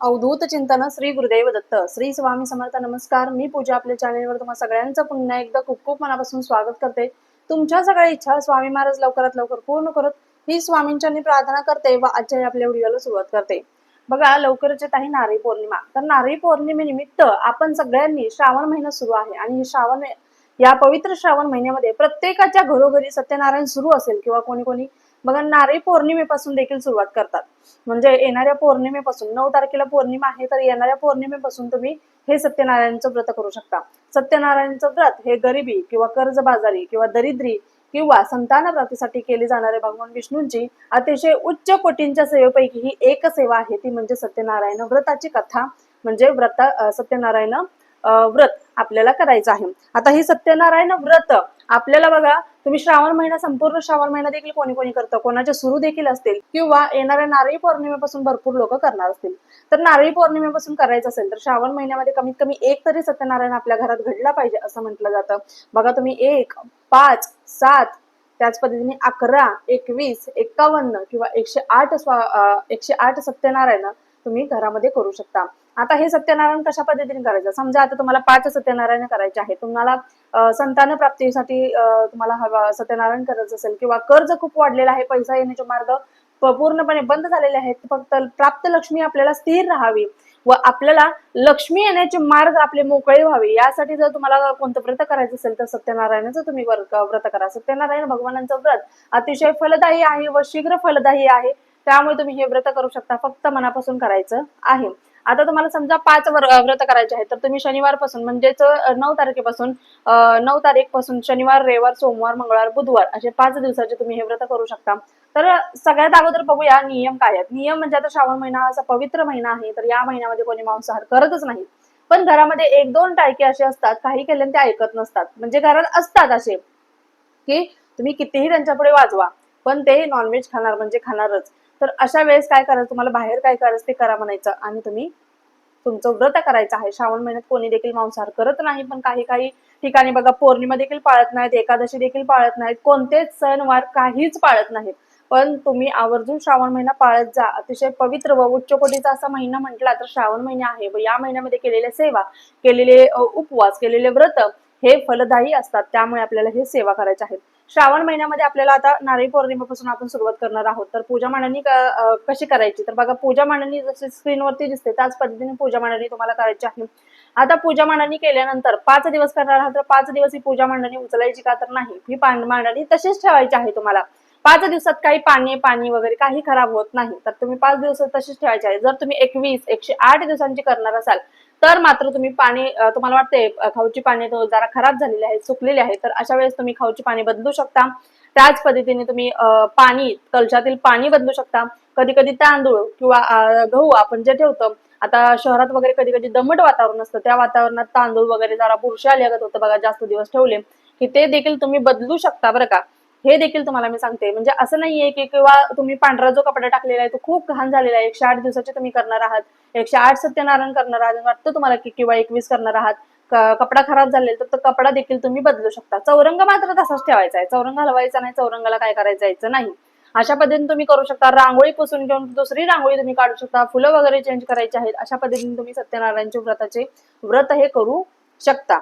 अवधूत चिंतन श्री गुरुदेव दत्त. श्री स्वामी समर्थ नमस्कार. मी पूजा आपल्या चॅनेलवर तुम्हाला सगळ्यांचं पुन्हा एकदा खूप खूप मनापासून स्वागत करते. तुमच्या सगळ्या इच्छा स्वामी महाराज लवकरात लवकर पूर्ण करत ही स्वामींच्या प्रार्थना करते व आजच्या आपल्या व्हिडिओला सुरुवात करते. बघा लवकरच येत आहे नारळी पौर्णिमा. तर नारळी पौर्णिमेनिमित्त आपण सगळ्यांनी श्रावण महिना सुरू आहे आणि श्रावण या पवित्र श्रावण महिन्यामध्ये प्रत्येकाच्या घरोघरी सत्यनारायण सुरू असेल किंवा कोणी कोणी बघा नारळी पौर्णिमेपासून देखील सुरुवात करतात. म्हणजे येणाऱ्या पौर्णिमेपासून नऊ तारखेला पौर्णिमा आहे तर येणाऱ्या पौर्णिमेपासून तुम्ही हे सत्यनारायणचं व्रत करू शकता. सत्यनारायणचं व्रत हे गरिबी किंवा कर्जबाजारी किंवा दरिद्री किंवा संतान प्राप्तीसाठी केली जाणारे भगवान विष्णूंची अतिशय उच्च कोटींच्या सेवेपैकी ही एक सेवा आहे ती म्हणजे सत्यनारायण व्रताची कथा म्हणजे व्रत सत्यनारायण व्रत आपल्याला करायचं आहे. आता हे सत्यनारायण व्रत आपल्याला बघा तुम्ही श्रावण महिना संपूर्ण श्रावण महिना देखील कोणी कोणी करतं? कोणाच्या सुरू देखील असतील? किंवा येणाऱ्या नारळी पौर्णिमेपासून भरपूर लोक करणार असतील? तर नारळी पौर्णिमेपासून करायचं असेल तर श्रावण महिन्यामध्ये कमीत कमी एक तरी सत्यनारायण आपल्या घरात घडला पाहिजे असं म्हटलं जातं. बघा तुम्ही एक पाच सात त्याच पद्धतीने अकरा एकवीस एक्कावन्न किंवा एकशे आठ स्वा एकशे आठ सत्यनारायण तुम्ही घरामध्ये करू शकता. आता हे सत्यनारायण कशा पद्धतीने करायचं? समजा आता तुम्हाला पाच सत्यनारायण करायचे आहे तुम्हाला संतान प्राप्तीसाठी तुम्हाला हवा सत्यनारायण करायचं असेल किंवा कर्ज खूप वाढलेला आहे पैसा येण्याचे मार्ग पूर्णपणे बंद झालेले आहेत. फक्त प्राप्त लक्ष्मी आपल्याला स्थिर राहावी व आपल्याला लक्ष्मी येण्याचे मार्ग आपले मोकळे व्हावे. यासाठी जर तुम्हाला कोणतं व्रत करायचं असेल तर सत्यनारायणाचं तुम्ही व्रत करा. सत्यनारायण भगवानांचं व्रत अतिशय फलदायी आहे व शीघ्र फलदायी आहे. त्यामुळे तुम्ही हे व्रत करू शकता. फक्त मनापासून करायचं आहे. आता तुम्हाला समजा पाच व्रत करायचे आहेत तर तुम्ही शनिवारपासून म्हणजेच नऊ तारखेपासून नऊ तारीखपासून शनिवार रविवार सोमवार मंगळवार बुधवार असे पाच दिवसाचे तुम्ही हे व्रत करू शकता. तर सगळ्यात अगोदर बघूया नियम काय आहेत. नियम म्हणजे आता श्रावण महिना असा पवित्र महिना आहे तर या महिन्यामध्ये कोणी मांसाहार करतच नाही. पण घरामध्ये एक दोन टायके असे असतात काही केल्याने ते ऐकत नसतात. म्हणजे घरात असतात असे की तुम्ही कितीही त्यांच्यापुढे वाजवा पण ते नॉनव्हेज खाणार म्हणजे खाणारच. तर अशा वेळेस काय करायचं? तुम्हाला बाहेर काय करायचं ते करा म्हणायचं आणि तुम्ही तुमचं व्रत करायचं आहे. श्रावण महिन्यात कोणी देखील मांसाहार करत नाही पण काही काही ठिकाणी बघा पौर्णिमा देखील पाळत नाहीत एकादशी देखील पाळत नाहीत कोणतेच सणवार काहीच पाळत नाहीत. पण तुम्ही आवर्जून श्रावण महिना पाळत जा. अतिशय पवित्र व उच्च कोटीचा असा महिना म्हटला तर श्रावण महिना आहे व या महिन्यामध्ये केलेल्या सेवा केलेले उपवास केलेले व्रत हे फलदायी असतात. त्यामुळे आपल्याला हे सेवा करायच्या आहेत श्रावण महिन्यामध्ये आपल्याला आता नारळी पौर्णिमेपासून आपण सुरुवात करणार आहोत. तर पूजा मांडणी कशी करायची? तर बघा पूजा मांडणी जशी स्क्रीनवरती दिसते त्याच पद्धतीने पूजा मांडणी तुम्हाला करायची आहे. आता पूजा मांडणी केल्यानंतर पाच दिवस करणार आहात तर पाच दिवस ही पूजा मांडणी उचलायची का तर नाही. ही पान- मांडणी तशीच ठेवायची आहे तुम्हाला. पाच दिवसात काही पाणी पाणी वगैरे काही खराब होत नाही. तर तुम्ही पाच दिवस तशीच ठेवायची आहे. जर तुम्ही एकवीस एकशे आठ दिवसांची करणार असाल तर मात्र तुम्ही पाणी तुम्हाला वाटते खाऊची पाणी जरा खराब झालेली आहेत सुकलेली आहेत तर अशा वेळेस तुम्ही खाऊची पाणी बदलू शकता. त्याच पद्धतीने तुम्ही पाणी कलशातील पाणी बदलू शकता. कधी कधी तांदूळ किंवा गहू आपण जे ठेवतो आता शहरात वगैरे कधी कधी दमट वातावरण असतं. त्या वातावरणात तांदूळ वगैरे जरा बुरशी आल्यागत होतं बघा जास्त दिवस ठेवले की ते देखील तुम्ही बदलू शकता बरं का. हे देखील तुम्हाला मी सांगते. म्हणजे असं नाहीये की किंवा तुम्ही पांढरा जो कपडा टाकलेला आहे तो खूप घाण झालेला आहे. एकशे आठ दिवसाचे तुम्ही करणार आहात. एकशे आठ सत्यनारायण करणार आहात. वाटतं तुम्हाला की किंवा एकवीस करणार आहात. कपडा खराब झालेला तर तो कपडा देखील तुम्ही बदलू शकता. चौरंग मात्र तसाच ठेवायचा आहे. चौरंग हलवायचा नाही चौरंगाला काय करायचं जायचं नाही. अशा पद्धतीने तुम्ही करू शकता. रांगोळी पुसून घेऊन दुसरी रांगोळी तुम्ही काढू शकता. फुलं वगैरे चेंज करायची आहेत. अशा पद्धतीने तुम्ही सत्यनारायणच्या व्रताचे व्रत हे करू शकता.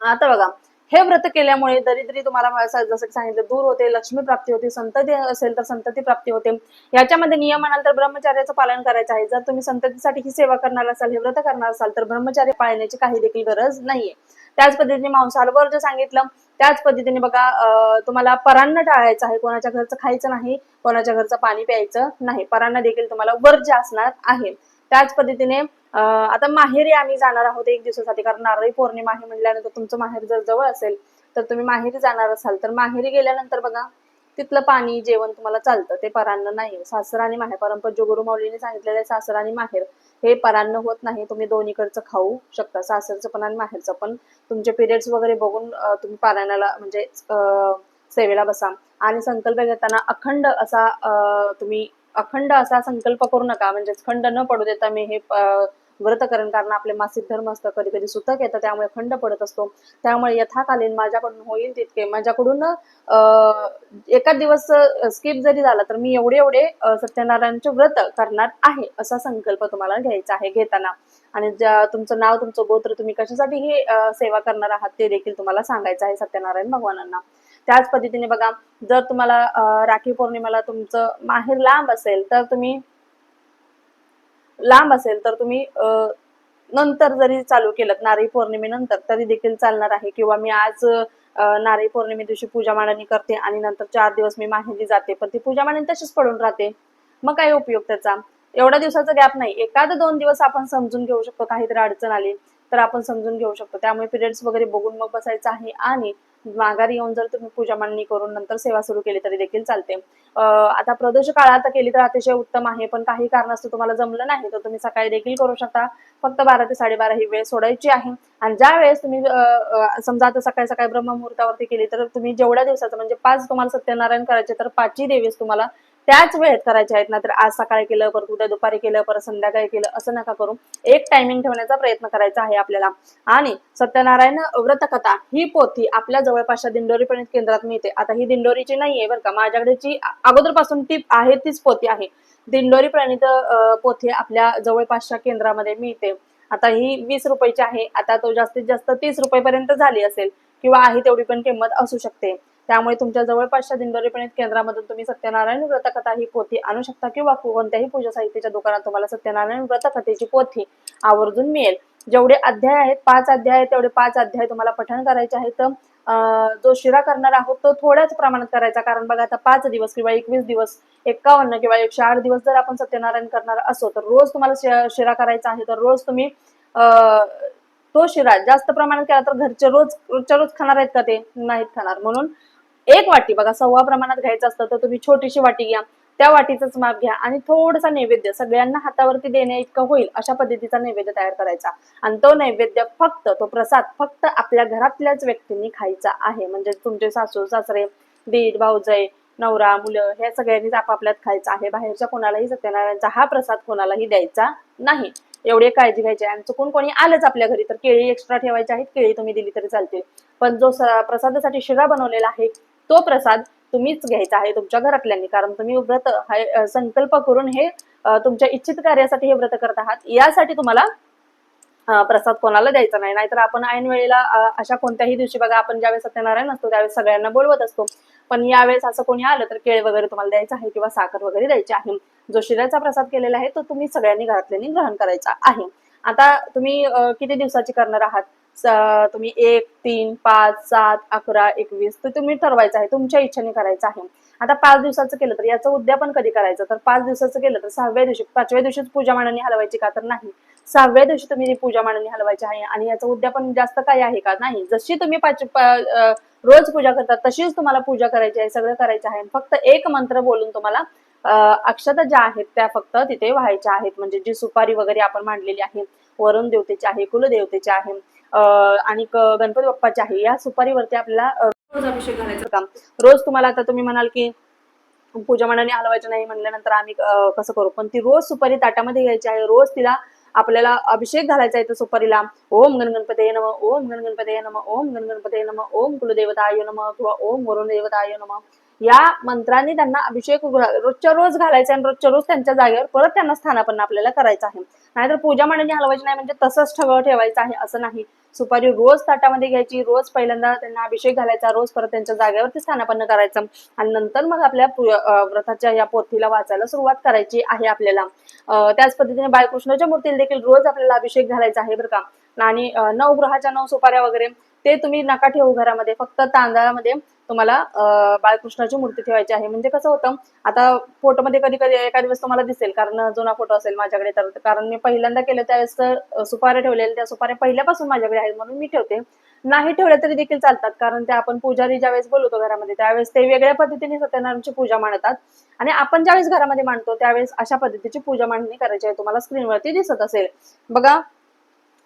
आता बघा. हे व्रत केल्यामुळे दरिद्री तुम्हाला जसं की सांगितलं दूर होते लक्ष्मी प्राप्ती होते संतती असेल तर संतती प्राप्ती होते. याच्यामध्ये नियम म्हणाल तर ब्रह्मचार्याचं पालन करायचं आहे. जर तुम्ही संततीसाठी ही सेवा करणार असाल हे व्रत करणार असाल तर ब्रह्मचार्य पाळण्याची काही देखील गरज नाहीये. त्याच पद्धतीने मांसाहारवर जे सांगितलं त्याच पद्धतीने बघा तुम्हाला परान्न टाळायचं आहे. कोणाच्या घरचं खायचं नाही कोणाच्या घरचं पाणी प्यायचं नाही. परान्न देखील तुम्हाला वर्ज्य असणार आहे. त्याच पद्धतीने आता माहेरी आम्ही जाणार आहोत एक दिवसासाठी कारण नारळी पौर्णिमा आहे म्हटल्यानंतर तुमचं माहेर जर जवळ असेल तर तुम्ही माहेरी जाणार असाल. तर माहेरी गेल्यानंतर बघा तिथलं पाणी जेवण तुम्हाला चालतं. ते परान्न नाही. सासर आणि माहेर परंपरा जोगुरु माऊलीने सांगितलेलं आहे सासर आणि माहेर हे परान्न होत नाही. तुम्ही दोन्हीकडचं खाऊ शकता. सासरचं पण आणि माहेरचं पण. तुमचे पिरियड्स वगैरे बघून तुम्ही पारायणाला म्हणजे सेवेला बसा. आणि संकल्प घेताना अखंड असा तुम्ही अखंड असा संकल्प करू नका. म्हणजेच खंड न पडू देता मी हे व्रतकरण कारण आपले मासिक धर्म असतं कधी कधी सुतक येतं त्यामुळे खंड पडत असतो. त्यामुळे यथाकालीन माझ्याकडून होईल तितके. माझ्याकडून एका दिवस स्किप जरी झाला तर मी एवढे एवढे सत्यनारायणचे व्रत करणार आहे असा संकल्प तुम्हाला घ्यायचा आहे घेताना. आणि ज्या तुमचं नाव तुमचं गोत्र तुम्ही कशासाठी हे सेवा करणार आहात ते देखील तुम्हाला सांगायचं आहे सत्यनारायण भगवानांना. त्याच पद्धतीने बघा जर तुम्हाला राखी पौर्णिमेला तुमचं माहेर लांब असेल तर तुम्ही लांब असेल तर तुम्ही नंतर जरी चालू केलं नारळी पौर्णिमेनंतर तरी देखील चालणार आहे. किंवा मी आज नारळी पौर्णिमे दिवशी पूजा मांडणी करते आणि नंतर चार दिवस मी माहेरी जाते पण ती पूजा मांडणी तशीच पडून राहते. मग काय उपयोग त्याचा? एवढ्या दिवसाचा गॅप नाही. एखादं दोन दिवस आपण समजून घेऊ शकतो काहीतरी अडचण आली. तर आपण समजून घेऊ शकतो. त्यामुळे पिरियड्स वगैरे बघून मग बसायचं आहे. आणि माघारी येऊन जर तुम्ही पूजा मांडणी करून नंतर सेवा सुरू केली तरी देखील चालते. आता प्रदोष काळात केली तर अतिशय उत्तम आहे. पण काही कारणास्तव तुम्हाला जमलं नाही तर तुम्ही सकाळी देखील करू शकता. फक्त बारा ते साडेबारा ही वेळ सोडायची आहे. आणि ज्या वेळेस तुम्ही समजा आता सकाळी सकाळी ब्रह्ममुहूर्तावरती केली तर तुम्ही जेवढ्या दिवसाचं म्हणजे पाच तुम्हाला सत्यनारायण करायचे तर पाचही देवीस तुम्हाला त्याच वेळेत करायचे आहेत ना तर आज सकाळी केलं परत उद्या दुपारी केलं परत संध्याकाळी केलं असं नका करू. एक टायमिंग ठेवण्याचा प्रयत्न करायचा आहे आपल्याला. आणि सत्यनारायण व्रतकथा ही पोथी आपल्या जवळपासच्या दिंडोरी प्रणित केंद्रात मिळते. आता ही दिंडोरीची नाहीये बरं का माझ्याकडे जी अगोदरपासून ती आहे तीच पोथी आहे. दिंडोरी प्रणित पोथी आपल्या जवळपासच्या केंद्रामध्ये मिळते. आता ही वीस रुपयाची आहे आता तो जास्तीत जास्त तीस रुपये पर्यंत झाली असेल किंवा आहे तेवढी पण किंमत असू शकते. त्यामुळे तुमच्या जवळपासच्या दिंडोरी प्रणित केंद्रामधून तुम्ही सत्यनारायण व्रतकथा ही पोथी आणू शकता किंवा कोणत्याही पूजा साहित्याच्या दुकानात तुम्हाला सत्यनारायण व्रतकथेची पोथी आवर्जून मिळेल. जेवढे अध्याय आहेत पाच अध्याय आहेत तेवढे पाच अध्याय तुम्हाला पठण करायचे आहेत. जो शिरा करणार आहोत तो थोड्याच प्रमाणात करायचा कारण बघा आता पाच दिवस किंवा एकवीस दिवस एकावन्न किंवा एकशे आठ दिवस जर आपण सत्यनारायण करणार असो तर रोज तुम्हाला शि- शिरा करायचा आहे. तर रोज तुम्ही अं, तो शिरा जास्त प्रमाणात केला तर घरचे रोज रोजच्या रोज खाणार आहेत का ते? नाहीत खाणार. म्हणून एक वाटी बघा सव्वा प्रमाणात घ्यायचं असतं तर तुम्ही छोटीशी वाटी घ्या त्या वाटीचंच माप घ्या आणि थोडासा नैवेद्य सगळ्यांना हातावरती देण्या इतकं होईल अशा पद्धतीचा नैवेद्य तयार करायचा. आणि तो नैवेद्य फक्त तो प्रसाद फक्त आपल्या घरातल्याच व्यक्तींनी खायचा आहे. म्हणजे तुमचे सासू सासरे दीड भाऊजय नवरा मुलं ह्या सगळ्यांनीच आपापल्यात खायचं आहे. बाहेरच्या कोणालाही सत्यनारायणचा हा प्रसाद कोणालाही द्यायचा नाही. एवढी काळजी घ्यायची आणि चुकून कोणी आलंच आपल्या घरी तर केळी एक्स्ट्रा ठेवायची आहेत केळी तुम्ही दिली तरी चालतील. पण जो प्रसादासाठी शिरा बनवलेला आहे तो प्रसाद तुम्हीच घ्यायचा आहे तुमच्या घरातल्यांनी. कारण तुम्ही व्रत संकल्प करून हे तुमच्या इच्छित कार्यासाठी हे व्रत करत आहात. यासाठी तुम्हाला प्रसाद कोणाला द्यायचा नाही. नाहीतर आपण ऐन वेळेला अशा कोणत्याही दिवशी बघा आपण ज्यावेळेस सत्यनारायण असतो त्यावेळेस सगळ्यांना बोलवत असतो. पण यावेळेस असं कोणी आलं तर केळ वगैरे तुम्हाला द्यायचं आहे किंवा साखर वगैरे द्यायची आहे. जो शिऱ्याचा प्रसाद केलेला आहे तो तुम्ही सगळ्यांनी घरातल्यांनी ग्रहण करायचा आहे. आता तुम्ही किती दिवसाची करणार आहात? तुम्ही एक तीन पाच सात अकरा एकवीस तर तुम्ही ठरवायचं आहे. तुमच्या इच्छेने करायचं आहे. आता पाच दिवसाचं केलं तर याचं उद्यापन कधी करायचं? तर पाच दिवसाचं केलं तर सहाव्या दिवशी पाचव्या दिवशीच पूजा मांडणी हलवायची का तर नाही. सहाव्या दिवशी तुम्ही ती पूजा मांडणी हलवायची आहे आणि याचं उद्यापन जास्त काय आहे का? नाही. जशी तुम्ही पाच रोज पूजा करता तशीच तुम्हाला पूजा करायची आहे सगळं करायचं आहे. फक्त एक मंत्र बोलून तुम्हाला अक्षता ज्या आहेत त्या फक्त तिथे व्हायच्या आहेत. म्हणजे जी सुपारी वगैरे आपण मांडलेली आहे वरुण देवतेची आहे कुलदेवतेची आहे आणि गणपती बाप्पाची आहे या सुपारीवरती आपल्याला रोज अभिषेक घालायचं काम. रोज तुम्हाला आता तुम्ही म्हणाल की पूजा मंडळाने हलवायचं नाही म्हणल्यानंतर आम्ही कसं करू? पण ती रोज सुपारी ताटामध्ये घ्यायची आहे. रोज तिला आपल्याला अभिषेक घालायचा आहे सुपारीला. ओम गणगणपते नम ओम गणगणपते नम ओम गणगणपते नम ओम कुलदेवताय नम किंवा ओम वरुण देवताय नम. या मंत्रांनी त्यांना अभिषेक रोजच्या रोज घालायचा आणि रोजच्या रोज त्यांच्या जागेवर परत त्यांना स्थानापन्न आपल्याला करायचं आहे. नाहीतर पूजा मंडळी हलवायची नाही म्हणजे तसंच ठगळ ठेवायचं आहे असं नाही. सुपारी रोज ताटामध्ये घ्यायची रोज पहिल्यांदा त्यांना अभिषेक घालायचा रोज परत त्यांच्या जागेवरती स्थानापन्न करायचं. आणि नंतर मग आपल्या व्रताच्या या पोथीला वाचायला सुरुवात करायची आहे आपल्याला. त्याच पद्धतीने बाळकृष्णाच्या मूर्तीला देखील रोज आपल्याला अभिषेक घालायचा आहे बरं का. आणि अं, नऊ ग्रहाच्या नऊ सुपाऱ्या वगैरे ते तुम्ही नका ठेवू घरामध्ये. फक्त तांदळामध्ये तुम्हाला बाळकृष्णाची मूर्ती ठेवायची आहे. म्हणजे कसं होतं आता फोटोमध्ये कधी कधी एका दिवस तुम्हाला दिसेल कारण जुना फोटो असेल माझ्याकडे तर कारण मी पहिल्यांदा केलं त्यावेळेस सुपारे ठेवलेले सुपाऱ्या ठेवलेल्या त्या सुपाऱ्या पहिल्यापासून माझ्याकडे आहेत म्हणून मी ठेवते. नाही ठेवल्या तरी देखील चालतात कारण ते आपण पुजारी ज्यावेळेस बोलवतो घरामध्ये त्यावेळेस ते वेगळ्या पद्धतीने सत्यनारायणची पूजा मांडतात. आणि आपण ज्यावेळेस घरामध्ये मांडतो त्यावेळेस अशा पद्धतीची पूजा मांडणी करायची आहे. तुम्हाला स्क्रीनवरती दिसत असेल. बघा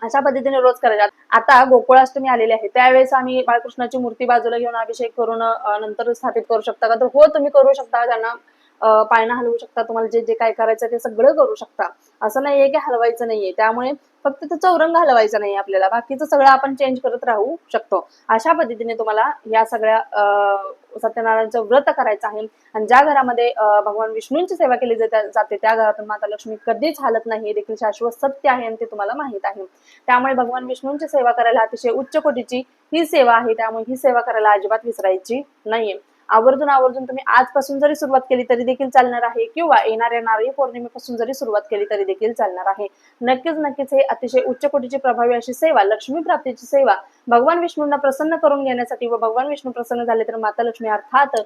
अशा पद्धतीने रोज करायच्या आता गोकुळाष्टमी आलेली आहे. त्यावेळेस आम्ही बाळकृष्णाची मूर्ती बाजूला घेऊन अभिषेक करून नंतर स्थापित करू शकता का? तर हो तुम्ही करू शकता. त्यांना पाळणा हलवू शकता तुम्हाला जे जे काय करायचं ते सगळं करू शकता. असं नाहीये की हलवायचं नाहीये. त्यामुळे फक्त तो चौरंग हलवायचा नाही आपल्याला. बाकीचं सगळं आपण चेंज करत राहू शकतो. अशा पद्धतीने तुम्हाला या सगळ्या सत्यनारायणचं व्रत करायचं आहे. आणि ज्या घरामध्ये भगवान विष्णूंची सेवा केली जाते जाते त्या घरातून माता लक्ष्मी कधीच हालत नाही. हे देखील शाश्वत सत्य आहे आणि ते तुम्हाला माहीत आहे. त्यामुळे भगवान विष्णूंची सेवा करायला अतिशय उच्च कोटीची ही सेवा आहे. त्यामुळे ही सेवा करायला अजिबात विसरायची नाहीये. आवर्जून आवर्जून तुम्ही आजपासून जरी सुरुवात केली तरी देखील चालणार आहे किंवा येणाऱ्या नारळी पौर्णिमेपासून जरी सुरुवात केली तरी देखील चालणार आहे. नक्कीच नक्कीच हे अतिशय उच्च कोटीची प्रभावी अशी सेवा लक्ष्मी प्राप्तीची सेवा भगवान विष्णूंना प्रसन्न करून घेण्यासाठी व भगवान विष्णू प्रसन्न झाले तर माता लक्ष्मी अर्थात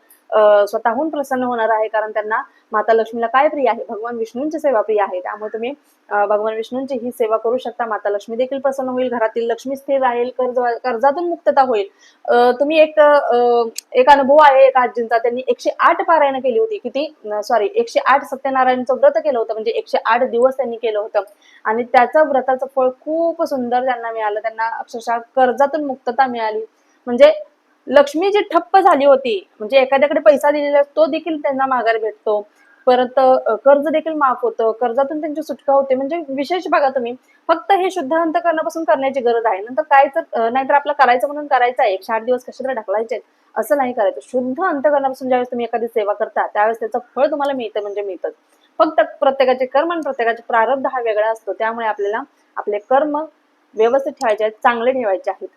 स्वतःहून प्रसन्न होणार आहे कारण त्यांना माता लक्ष्मीला काय प्रिय आहे? भगवान विष्णूंची सेवा प्रिय आहे. त्यामुळे तुम्ही भगवान विष्णूंची ही सेवा करू शकता. माता लक्ष्मी देखील प्रसन्न होईल. घरातील लक्ष्मी स्थिर राहील. कर्ज कर्जातून मुक्तता होईल. अं, तुम्ही एक अं, एक अनुभव आहे एका आजींचा त्यांनी एकशे आठ पारायण केली होती. किती? सॉरी एकशे आठ सत्यनारायणचं व्रत केलं होतं. म्हणजे एकशे आठ दिवस त्यांनी केलं होतं. आणि त्याचं व्रताचं फळ खूप सुंदर त्यांना मिळालं. त्यांना अक्षरशः कर्जातून मुक्तता मिळाली. म्हणजे लक्ष्मी जी ठप्प झाली होती. म्हणजे एखाद्याकडे पैसा दिलेला तो देखील त्यांना माघार भेटतो परत कर्ज देखील माफ होतं. कर्जातून त्यांची सुटका होते. म्हणजे विशेष बघा तुम्ही फक्त हे शुद्ध अंतकरणापासून करण्याची गरज आहे. नंतर काय तर नाहीतर आपलं करायचं म्हणून करायचं आहे. एक आठ दिवस कसे तर ढकलायचे आहेत. असं नाही करायचं. शुद्ध अंतकरणापासून ज्यावेळेस तुम्ही एखादी सेवा करता त्यावेळेस त्याचं फळ तुम्हाला मिळतं म्हणजे मिळतं फक्त प्रत्येकाचे कर्म आणि प्रत्येकाचे प्रारब्ध हा वेगळा असतो. त्यामुळे आपल्याला आपले कर्म व्यवस्थित ठेवायचे आहेत चांगले ठेवायचे आहेत.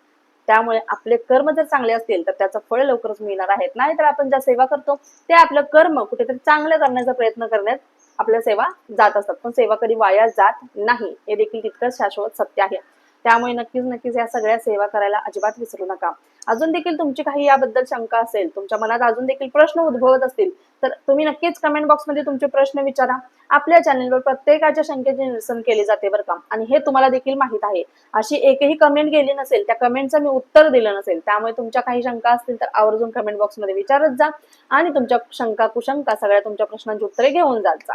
त्यामुळे आपले कर्म जर चांगले असतील तर त्याचं फळ लवकरच मिळणार आहेत. नाहीतर आपण ज्या सेवा करतो ते आपलं कर्म कुठेतरी चांगलं करण्याचा प्रयत्न करण्यात आपल्या सेवा जात असतात. पण सेवा कधी वाया जात नाही. हे देखील तितकंच शाश्वत सत्य आहे. त्यामुळे नक्कीच नक्कीच या सगळ्या सेवा करायला अजिबात विसरू नका. अजून देखील तुमची काही याबद्दल शंका असेल तुमच्या मनात अजून देखील प्रश्न उद्भवत असतील तर तुम्ही नक्कीच कमेंट बॉक्समध्ये तुमचे प्रश्न विचारा. आपल्या चॅनेलवर प्रत्येकाच्या शंकेचे निरसन केले जाते बरं का? आणि हे तुम्हाला देखील माहीत आहे. अशी एकही कमेंट गेली नसेल त्या कमेंटचं मी उत्तर दिलं नसेल त्यामुळे तुमच्या काही शंका असतील तर आवर्जून कमेंट बॉक्समध्ये विचारत जा आणि तुमच्या शंका कुशंका सगळ्या तुमच्या प्रश्नांची उत्तरे घेऊन जात जा.